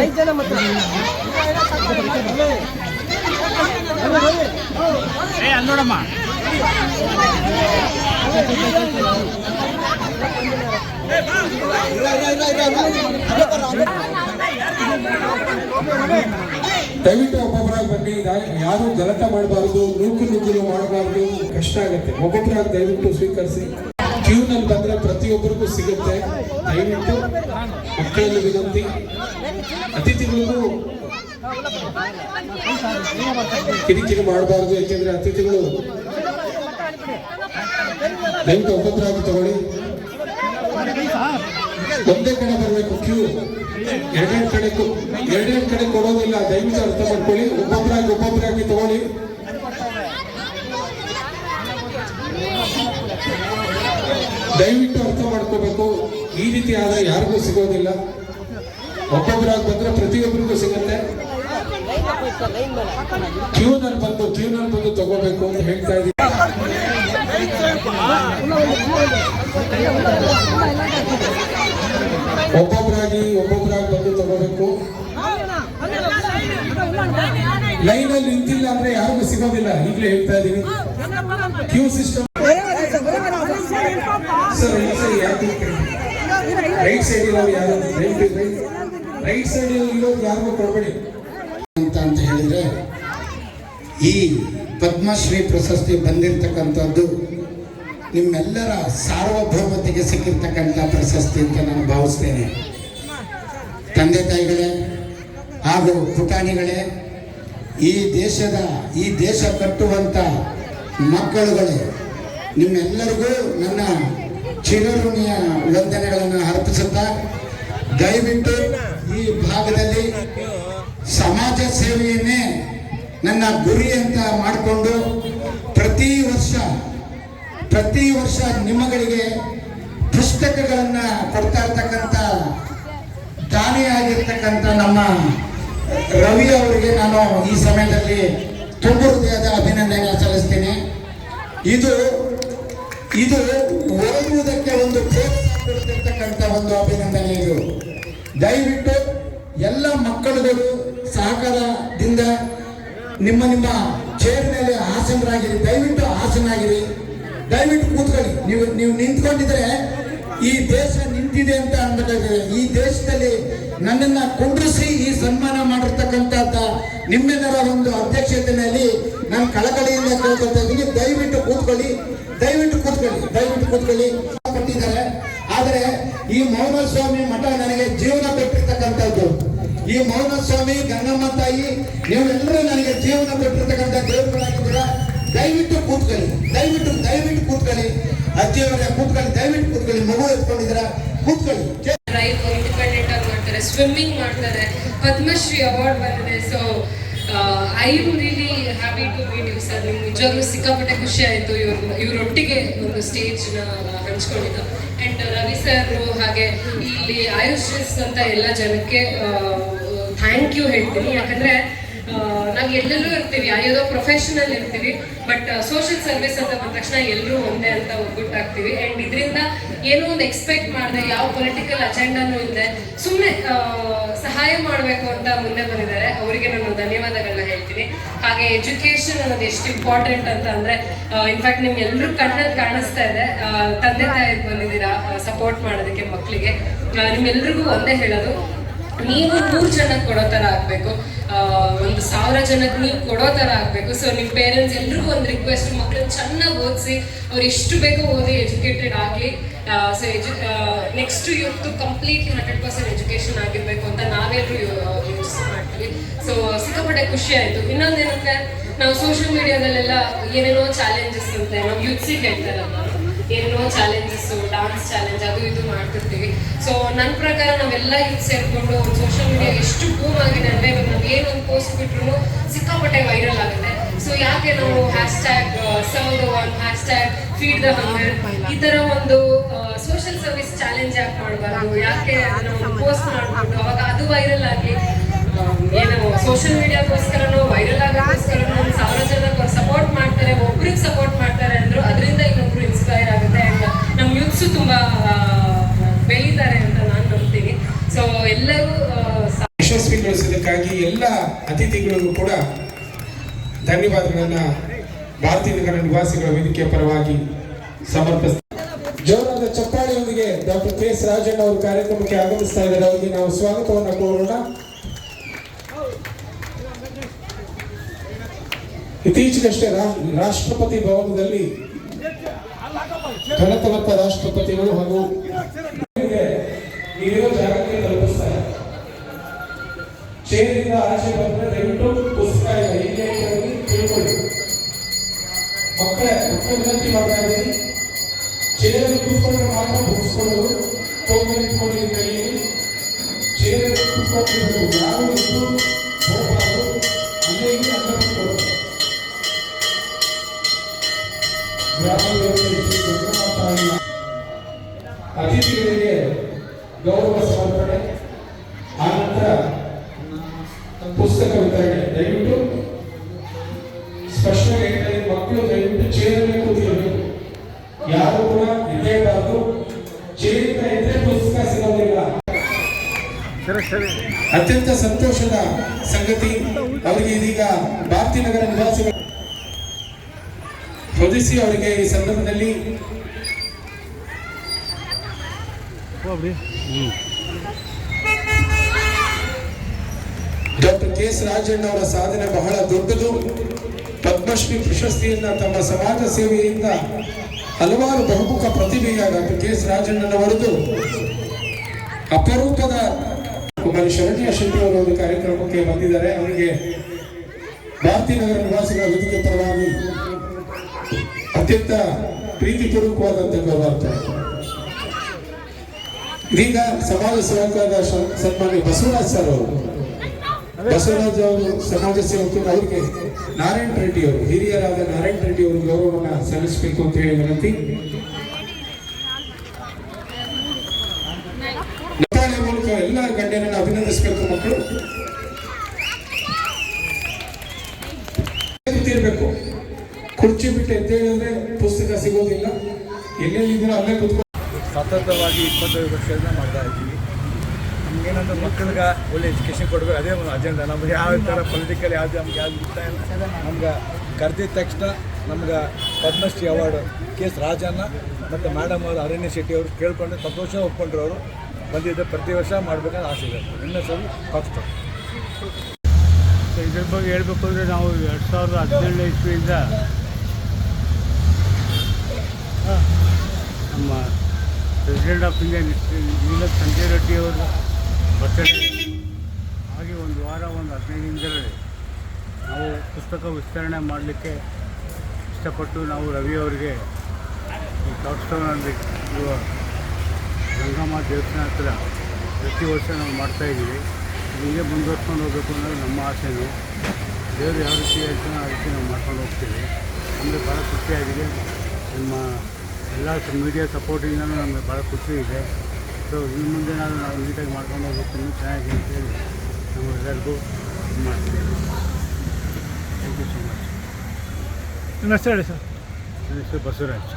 ಐದು ಜನ ನೋಡಮ್ಮ. ದಯವಿಟ್ಟು ಒಬ್ಬೊಬ್ಬರಾಗಿ ಬನ್ನಿ ಯಾರು ಗಲಾಟೆ ಮಾಡಬಾರ್ದು, ನೂಕು ನುಗ್ಗಿಲು ಮಾಡಬಾರ್ದು, ಕಷ್ಟ ಆಗುತ್ತೆ. ಒಬ್ಬೊಬ್ಬರಾಗಿ ದಯವಿಟ್ಟು ಸ್ವೀಕರಿಸಿ. ಕ್ಯೂನಲ್ಲಿ ಬಂದ್ರೆ ಪ್ರತಿಯೊಬ್ಬರಿಗೂ ಸಿಗುತ್ತೆ. ದಯವಿಟ್ಟು ಮಕ್ಕಳಲ್ಲಿ ವಿನಂತಿ. ಅತಿಥಿಗಳಿಗೂ ಕಿರಿಕಿರಿ ಮಾಡಬಾರ್ದು, ಯಾಕೆಂದ್ರೆ ಅತಿಥಿಗಳು ದಯವಿಟ್ಟು ಒಬ್ಬೊಬ್ಬರಾಗಿ ತಗೊಳ್ಳಿ. ಒಂದೇ ಕಡೆ ಬರಬೇಕು, ಕ್ಯೂ. ಎರಡೆರಡು ಕಡೆ ಎರಡೆರಡು ಕಡೆ ಕೊಡೋದಿಲ್ಲ, ದಯವಿಟ್ಟು ಅರ್ಥ ಮಾಡ್ಕೊಳ್ಳಿ. ಒಬ್ಬೊಬ್ಬರಾಗಿ ಒಬ್ಬೊಬ್ಬರಾಗಿ ತಗೊಳ್ಳಿ. ದಯವಿಟ್ಟು ಅರ್ಥ ಮಾಡ್ಕೋಬೇಕು. ಈ ರೀತಿ ಆದ್ರೆ ಯಾರಿಗೂ ಸಿಗೋದಿಲ್ಲ. ಒಬ್ಬೊಬ್ಬರಾಗಿ ಬಂದ್ರೆ ಪ್ರತಿಯೊಬ್ಬರಿಗೂ ಸಿಗುತ್ತೆ. ಕ್ಯೂನಲ್ಲಿ ಬಂದು ಕ್ಯೂನಲ್ಲಿ ಬಂದು ತಗೋಬೇಕು ಅಂತ ಹೇಳ್ತಾ ಇದ್ದೀನಿ ಒಬ್ಬೊಬ್ಬರಾಗಿ ಒಬ್ಬೊಬ್ಬರಾಗಿ ಬಂದು ತಗೋಬೇಕು. ಲೈನಲ್ಲಿ ನಿಂತಿಲ್ಲ ಅಂದ್ರೆ ಯಾರಿಗೂ ಸಿಗೋದಿಲ್ಲ. ಈಗಲೇ ಹೇಳ್ತಾ ಇದೀನಿ. ಕ್ಯೂ ಸಿಸ್ಟಮ್ ಸೈಡ್ ಯಾರಿಗೂ ಕೊಡಬೇಡಿ. ಅಂತ ಅಂತ ಹೇಳಿದ್ರೆ, ಈ ಪದ್ಮಶ್ರೀ ಪ್ರಶಸ್ತಿ ಬಂದಿರತಕ್ಕಂಥದ್ದು ನಿಮ್ಮೆಲ್ಲರ ಸಾರ್ವಭೌಮತೆಗೆ ಸಿಕ್ಕಿರ್ತಕ್ಕಂಥ ಪ್ರಶಸ್ತಿ ಅಂತ ನಾನು ಭಾವಿಸ್ತೇನೆ. ತಂದೆ ತಾಯಿಗಳೇ ಹಾಗೂ ಪುಟಾಣಿಗಳೇ, ಈ ದೇಶದ, ಈ ದೇಶ ಕಟ್ಟುವಂಥ ಮಕ್ಕಳುಗಳೇ, ನಿಮ್ಮೆಲ್ಲರಿಗೂ ನನ್ನ ಚಿರಋಣಿಯ ವಂದನೆಗಳನ್ನು ಅರ್ಪಿಸುತ್ತಾ ದಯವಿಟ್ಟು ಈ ಭಾಗದಲ್ಲಿ ಸಮಾಜ ಸೇವೆಯನ್ನೇ ನನ್ನ ಗುರಿ ಅಂತ ಮಾಡಿಕೊಂಡು ಪ್ರತಿ ವರ್ಷ ಪ್ರತಿ ವರ್ಷ ನಿಮ್ಮಗಳಿಗೆ ಪುಸ್ತಕಗಳನ್ನು ಕೊಡ್ತಾ ಇರ್ತಕ್ಕಂಥ ದಾನಿಯಾಗಿರ್ತಕ್ಕಂಥ ನಮ್ಮ ರವಿ ಅವರಿಗೆ ನಾನು ಈ ಸಮಯದಲ್ಲಿ ತುಂಬ ಹೃದಯದ ಅಭಿನಂದನೆ ಸಲ್ಲಿಸ್ತೀನಿ. ಇದು ಇದು ಓದುವುದಕ್ಕೆ ಒಂದು ಪ್ರೋತ್ಸಾಹ ಕೊಡ್ತಿರ್ತಕ್ಕಂಥ ಒಂದು ಅಭಿನಂದನೆ ಇದು. ದಯವಿಟ್ಟು ಎಲ್ಲ ಮಕ್ಕಳುಗಳು ಸಹಕಾರದಿಂದ ನಿಮ್ಮ ನಿಮ್ಮ ಚೇರ್ ಮೇಲೆ ಆಸನರಾಗಿರಿ, ದಯವಿಟ್ಟು ಆಸನಾಗಿರಿ. ದಯವಿಟ್ಟು ಕೂತ್ಕೊಳ್ಳಿ. ನೀವು ನೀವು ನಿಂತ್ಕೊಂಡಿದ್ರೆ ಈ ದೇಶ ನಿಂತಿದೆ ಅಂತ ಅನ್ಬೇಕಾಗಿದೆ ಈ ದೇಶದಲ್ಲಿ ನನ್ನನ್ನ ಕುಂಡ್ರಿಸಿ ಈ ಸನ್ಮಾನ ಮಾಡಿರ್ತಕ್ಕಂಥ ನಿಮ್ಮೆಲ್ಲರ ಒಂದು ಅಧ್ಯಕ್ಷತೆಯಲ್ಲಿ ನಾನು ಕಳಕಳಿಯಿಂದ ಕೇಳ್ಕೊಳ್ತಾ ಇದ್ದೀನಿ. ದಯವಿಟ್ಟು ಕೂತ್ಕೊಳ್ಳಿ. ದಯವಿಟ್ಟು ಕೂತ್ಕೊಳ್ಳಿ. ದಯವಿಟ್ಟು ಕೂತ್ಕೊಳ್ಳಿ. ಕೊಟ್ಟಿದ್ದಾರೆ. ಆದರೆ ಈ ಮೌನ ಸ್ವಾಮಿ ಮಠ ನನಗೆ ಜೀವನ ಕೊಟ್ಟಿರ್ತಕ್ಕಂಥದ್ದು. ಈ ಮೌನ ಸ್ವಾಮಿ ಗಂಗಮ್ಮ ತಾಯಿ, ನೀವೆಲ್ಲರೂ ನನಗೆ ಜೀವನ ಕೊಟ್ಟಿರ್ತಕ್ಕಂಥ ದೇವರುಗಳಾಗಿದ್ದೀರಾ? ದಯವಿಟ್ಟು ಕೂತ್ಕೊಳ್ಳಿ. ದಯವಿಟ್ಟು ದಯವಿಟ್ಟು ಕೂತ್ಕೊಳ್ಳಿ. ಅಜ್ಜಿಯವರೇ, ಕೂತ್ಕೊಳ್ಳಿ. ದಯವಿಟ್ಟು ಕೂತ್ಕೊಳ್ಳಿ. ಮಗು ಎತ್ಕೊಂಡಿದ್ದೀರಾ? ಕೂತ್ಕೊಳ್ಳಿ. ಇಂಡಿಪೆಂಡೆಂಟ್ ಆಗಿ ಮಾಡ್ತಾರೆ. ಸ್ವಿಮ್ಮಿಂಗ್ ಮಾಡ್ತಾರೆ. ಪದ್ಮಶ್ರೀ ಅವಾರ್ಡ್ ಬಂದಿದೆ. So I you really happy to meet you sir ನಿಮ್ಗೆ ನಿಜವಾಗ್ಲೂ ಸಿಕ್ಕಾಪಟ್ಟೆ ಖುಷಿ ಆಯಿತು. ಇವ್ರ ಇವರೊಟ್ಟಿಗೆ ಒಂದು ಸ್ಟೇಜ್ನ ಹಂಚ್ಕೊಂಡಿದ್ದ. ಆ್ಯಂಡ್ ರವಿ ಸರ್ ಹಾಗೆ ಇಲ್ಲಿ ಆಯುಷ್ ಅಂತ ಎಲ್ಲ ಜನಕ್ಕೆ ಥ್ಯಾಂಕ್ ಯು ಹೇಳ್ತೀನಿ. ಯಾಕಂದ್ರೆ ನಾವು ಎಲ್ಲೆಲ್ಲೂ ಇರ್ತೀವಿ ಯಾವುದೋ ಪ್ರೊಫೆಷನಲ್ ಇರ್ತೀವಿ ಬಟ್ ಸೋಷಿಯಲ್ ಸರ್ವಿಸ್ ಅಂತ ಬಂದ ತಕ್ಷಣ ಎಲ್ಲರೂ ಒಂದೇ ಅಂತ ಒಗ್ಗಟ್ಟಾಗ್ತೀವಿ. ಅಂಡ್ ಇದರಿಂದ ಏನೋ ಒಂದು ಎಕ್ಸ್ಪೆಕ್ಟ್ ಮಾಡಿದೆ, ಯಾವ ಪೊಲಿಟಿಕಲ್ ಅಜೆಂಡಾನು ಇಲ್ಲದೆ ಸುಮ್ಮನೆ ಸಹಾಯ ಮಾಡಬೇಕು ಅಂತ ಮುಂದೆ ಬಂದಿದ್ದಾರೆ. ಅವರಿಗೆ ನಾನು ಧನ್ಯವಾದಗಳನ್ನ ಹೇಳ್ತೀನಿ. ಹಾಗೆ ಎಜುಕೇಶನ್ ಅನ್ನೋದು ಎಷ್ಟು ಇಂಪಾರ್ಟೆಂಟ್ ಅಂತ ಅಂದ್ರೆ ಇನ್ಫ್ಯಾಕ್ಟ್ ನಿಮ್ಗೆ ಎಲ್ಲರೂ ಕಣ್ಣಲ್ಲಿ ಕಾಣಿಸ್ತಾ ಇದೆ. ತಂದೆ ತಾಯಿ ಬಂದಿದ್ದೀರಾ ಸಪೋರ್ಟ್ ಮಾಡೋದಕ್ಕೆ ಮಕ್ಕಳಿಗೆ ನಿಮ್ಮೆಲ್ರಿಗೂ ಒಂದೇ ಹೇಳೋದು, ನೀವು ಮೂರು ಜನಕ್ಕೆ ಕೊಡೋ ಥರ ಆಗಬೇಕು. ಸಾವಿರ ಜನಕ್ಕೆ ನೀವು ಕೊಡೋ ಥರ ಆಗಬೇಕು. ಸೊ ನಿಮ್ಮ ಪೇರೆಂಟ್ಸ್ ಎಲ್ರಿಗೂ ಒಂದು ರಿಕ್ವೆಸ್ಟ್ ಮಕ್ಕಳನ್ನ ಚೆನ್ನಾಗಿ ಓದಿಸಿ, ಅವ್ರು ಎಷ್ಟು ಬೇಕೋ ಓದಿ ಎಜುಕೇಟೆಡ್ ಆಗಲಿ so edu next youth complete hundred percent education ಆಗಿರಬೇಕು ಅಂತ ನಾವೆಲ್ಲರೂ ಯೂಸ್ ಮಾಡ್ತೀವಿ ಸೊ ಸಿಕ್ಕಾಪಟ್ಟೆ ಖುಷಿ ಆಯಿತು. ಇನ್ನೊಂದೇನಂದ್ರೆ, ನಾವು ಸೋಷಿಯಲ್ ಮೀಡಿಯಾದಲ್ಲೆಲ್ಲ ಏನೇನೋ ಚಾಲೆಂಜಸ್ ಅಂತೆ, ನಾವು ಯೂತ್ಸಿಗೆ ಹೇಳ್ತಾರಲ್ಲ ಏನೇನೋ ಚಾಲೆಂಜಸ್ಸು ಡಾನ್ಸ್ ಚಾಲೆಂಜ್ ಅದು ಇದು ಮಾಡ್ತಿರ್ತೀವಿ. ಸೊ ನನ್ನ ಪ್ರಕಾರ ನಾವೆಲ್ಲ ಇದು ಸೇರಿಕೊಂಡು ಸೋಷಿಯಲ್ ಮೀಡಿಯಾ ಎಷ್ಟು ಬೂಮ್ ಆಗಿದೆ ಅಂದರೆ ಇವಾಗ ನಾವು ಏನೊಂದು ಪೋಸ್ಟ್ ಬಿಟ್ರು ಸಿಕ್ಕಾಪಟ್ಟೆ ವೈರಲ್ ಆಗುತ್ತೆ. ಸೊ ಯಾಕೆ ನಾವು hashtag serve the one hashtag feed the hunger ಈ ತರ ಒಂದು ಸೋಷಿಯಲ್ ಸರ್ವಿಸ್ ಚಾಲೆಂಜ್ ಯಾಕೆ ಮಾಡಬಾರ್ದು? ಯಾಕೆ ಪೋಸ್ಟ್ ಮಾಡ್ಬಿಟ್ಟು ಅವಾಗ ಅದು ವೈರಲ್ ಆಗಿ ಏನೋ ಏನು ಸೋಷಿಯಲ್ ಮೀಡಿಯಾಗೋಸ್ಕರನೋ ವೈರಲ್ ಆಗೋಕ್ಕೋಸ್ಕರನೋ ಒಂದು ಸಾವಿರ ಜನ ಸಪೋರ್ಟ್ ಮಾಡ್ತಾರೆ ಒಬ್ರಿಗೆ ಸಪೋರ್ಟ್ ಮಾಡ್ತಾರೆ ಅಂದ್ರು ಅದರಿಂದ ಇನ್ನೊಬ್ರು ಇನ್ಸ್ಪೈರ್ ಆಗುತ್ತೆ ಅಂಡ್ ನಮ್ಮ ಯೂತ್ಸು ತುಂಬಾ ಆ, ಬೆಳೀತಾರೆ ಅಂತ ನಾನು ನಂಬ್ತೀನಿ ಸೊ ಎಲ್ಲರೂ ಆ, ಸ- ವಿಶ್ವ ಯಶಸ್ವಿಗೊಳಿಸಿದ್ದಕ್ಕಾಗಿ ಎಲ್ಲ ಅತಿಥಿಗಳಿಗೂ ಕೂಡ ಧನ್ಯವಾದಗಳನ್ನ ಭಾರತೀಯ ನಗರ ನಿವಾಸಿಗಳ ವೇದಿಕೆಯ ಪರವಾಗಿ ಸಮರ್ಪಿಸ್ತಾರೆ ಜೋರಾದ ಚಪ್ಪಾಳಿಯೊಂದಿಗೆ ಡಾಕ್ಟರ್ ಕೆ ಎಸ್ ರಾಜಣ್ಣ ಅವರು ಕಾರ್ಯಕ್ರಮಕ್ಕೆ ಆಗಮಿಸ್ತಾ ಇದ್ದಾರೆ. ಅವರಿಗೆ ನಾವು ಸ್ವಾಗತವನ್ನು ಕೋರೋಣ. ಇತ್ತೀಚೆಗಷ್ಟೇ ರಾಷ್ಟ್ರಪತಿ ಭವನದಲ್ಲಿ ಘನತಲತ್ತ ರಾಷ್ಟ್ರಪತಿಗಳು ಹಾಗೂ ಜಾಗಕ್ಕೆ ತಲುಪಿಸ್ತಾರೆ ಚೇರಿನಿಂದ ಆಚೆ ಬಂದ್ರೆ ಮಕ್ಕಳೇ, ಮಕ್ಕಳ ವಿನಂತಿ ಮಾಡ್ತಾ ಇದ್ದೀನಿ. ಚೇರಲ್ಲಿ ಕೂತ್ಕೊಂಡ್ರೆ ಮಾತ್ರ ಮುಗಿಸ್ಕೊಳ್ಳೋದು. ಹೋಗಿ ನಿಂತ್ಕೊಂಡು ಕೈಯಲ್ಲಿ ಚೇರಲ್ಲಿ ಕೂತ್ಕೊಂಡಿರ್ಬೇಕು ಯಾರು ಇದ್ದು ಹೋಗಬಾರ್ದು ಅಲ್ಲೇ ಇಲ್ಲಿ ಅಲ್ಲ ಕೂತ್ಕೊಳ್ಳೋದು. ಗ್ರಾಮೀಣ ಅತಿಥಿಗಳಿಗೆ ಗೌರವ ಸಮರ್ಪಣೆ. ಆನಂತರ ಪುಸ್ತಕ ವಿತರಣೆ. ದಯವಿಟ್ಟು ಅತ್ಯಂತ ಸಂತೋಷದ ಸಂಗತಿ ಅವರಿಗೆ ಇದೀಗ ಭಾರತಿ ನಗರ ನಿವಾಸಿಗಳು ಹೊದಿಸಿ ಅವರಿಗೆ ಈ ಸಂದರ್ಭದಲ್ಲಿ ಡಾಕ್ಟರ್ ಕೆ ಎಸ್ ರಾಜಣ್ಣ ಅವರ ಸಾಧನೆ ಬಹಳ ದೊಡ್ಡದು. ಪದ್ಮಶ್ರೀ ಪ್ರಶಸ್ತಿಯಿಂದ ತಮ್ಮ ಸಮಾಜ ಸೇವೆಯಿಂದ ಹಲವಾರು ಬಹುಮುಖ ಪ್ರತಿಭೆಯ ಡಾಕ್ಟರ್ ಕೆ ಎಸ್ ರಾಜಣ್ಣನವರದು ಅಪರೂಪದ ಕುಮಾರಿ ಶರಣ್ಯ ಶೆಟ್ಟಿ ಅವರು ಒಂದು ಕಾರ್ಯಕ್ರಮಕ್ಕೆ ಬಂದಿದ್ದಾರೆ. ಅವರಿಗೆ ಭಾರತೀಯ ನಗರ ನಿವಾಸಿಗಳ ವೇದಿಕೆ ಪರವಾಗಿ ಅತ್ಯಂತ ಪ್ರೀತಿಪೂರ್ವಕವಾದಂತಹ ಗೌರವಾರ್ಥ ಇದೀಗ ಸಮಾಜ ಸೇವಕರಾದ ಸನ್ಮಾನ್ಯ ಬಸವರಾಜ್ ಸರ್ ಅವರು, ಬಸವರಾಜ್ ಅವರು ಸಮಾಜ ಸೇವಕರು, ಅವರಿಗೆ ನಾರಾಯಣ ರೆಡ್ಡಿ ಅವರು, ಹಿರಿಯರಾದ ನಾರಾಯಣ ರೆಡ್ಡಿ ಅವರು ಗೌರವವನ್ನು ಸಲ್ಲಿಸಬೇಕು ಅಂತ ಹೇಳಿ ವಿನಂತಿ. ಎಲ್ಲ ಗಣ್ಯರನ್ನು ಅಭಿನಂದಿಸಬೇಕು ಮಕ್ಕಳು. ಕೂತಿರ್ಬೇಕು ಕುರ್ಚಿ ಬಿಟ್ಟು ಎದ್ದೇಳಿದ್ರೆ ಪುಸ್ತಕ ಸಿಗೋದಿಲ್ಲ. ಎಲ್ಲೆಲ್ಲಿದ್ದೀರೋ ಅಲ್ಲೇ ಕುತ್ಕೊಂಡು ಸತತವಾಗಿ ಇಪ್ಪತ್ತೈದು ವರ್ಷದಿಂದ ಮಾಡ್ತಾ ಇದ್ದೀವಿ. ನಮಗೇನಂದ್ರೆ ಮಕ್ಕಳಿಗೆ ಒಳ್ಳೆ ಎಜುಕೇಷನ್ ಕೊಡಬೇಕು. ಅದೇ ಒಂದು ಅಜೆಂಡಾ ನಮ್ಗೆ ಯಾವ ಥರ ಪೊಲಿಟಿಕಲ್ ಯಾವುದು ನಮ್ಗೆ ಯಾವ್ದು ಗೊತ್ತಾ ಇಲ್ಲ. ನಮ್ಗೆ ಕರೆದಿದ ತಕ್ಷಣ ನಮ್ಗೆ Padmashri award K S Rajanna ಮತ್ತು ಮೇಡಮ್ ಅವರು ಅರಣ್ಯ ಶೆಟ್ಟಿ ಅವರು ಕೇಳ್ಕೊಂಡು ಸಂತೋಷ ಒಪ್ಕೊಂಡ್ರು ಅವರು. ಬಂದಿದ್ದ ಪ್ರತಿ ವರ್ಷ ಮಾಡಬೇಕಂತ ಆಸೆ ಇದೆ. ಇನ್ನೂ ಸರಿ ಫಸ್ಟ್ ಇದ್ರ ಬಗ್ಗೆ ಹೇಳಬೇಕು ಅಂದರೆ ನಾವು ಎರಡು ಸಾವಿರದ ಹದಿನೇಳನೇ ಇಸ್ವಿಯಿಂದ ನಮ್ಮ ಪ್ರೆಸಿಡೆಂಟ್ ಆಫ್ ಇಂಡಿಯಾ ನೀಲಕ್ ಸಂಜಯ್ ರೆಡ್ಡಿಯವರು ಬರ್ತಾರೆ ಹಾಗೆ ಒಂದು ವಾರ ಒಂದು ಹದಿನೈದು ದಿನದಲ್ಲಿ ನಾವು ಪುಸ್ತಕ ವಿಸ್ತರಣೆ ಮಾಡಲಿಕ್ಕೆ ಇಷ್ಟಪಟ್ಟು ನಾವು ರವಿ ಅವರಿಗೆ ಈ ಅಂದರೆ ಇರುವ ಗಂಗಮ್ಮ ದೇವಸ್ಥಾನ ಹತ್ರ ಪ್ರತಿ ವರ್ಷ ನಾವು ಮಾಡ್ತಾಯಿದ್ದೀವಿ ಹೀಗೆ ಮುಂದುವರ್ಸ್ಕೊಂಡು ಹೋಗಬೇಕು ಅನ್ನೋದು ನಮ್ಮ ಆಸೆನೂ. ದೇವರು ಯಾವ ರೀತಿ ಹೇಳ್ತಾನೋ ಆ ರೀತಿ ನಾವು ಮಾಡ್ಕೊಂಡು ಹೋಗ್ತೀವಿ. ನಮಗೆ ಭಾಳ ಖುಷಿಯಾಗಿದೆ ನಿಮ್ಮ ಎಲ್ಲ ಮೀಡಿಯಾ ಸಪೋರ್ಟಿಂದನೂ ನಮಗೆ ಭಾಳ ಖುಷಿ ಇದೆ. ಸೊ ಇನ್ನು ಮುಂದೆ ನಾನು ನಾವು ನೀಟಾಗಿ ಮಾಡ್ಕೊಂಡು ಹೋಗ್ಬೇಕು ಇನ್ನೂ ಚೆನ್ನಾಗಿ ಅಂತೇಳಿ ನಮಗೆಲ್ಲರಿಗೂ ಇದು ಮಾಡ್ತೀವಿ ಥ್ಯಾಂಕ್ ಯು ಸೊ ಮಚ್ ನಿಮ್ಮ ಹೆಸರು ಹೇಳಿ ಸರ್. ನನ್ನ ಹೆಸರು ಬಸವರಾಜ್.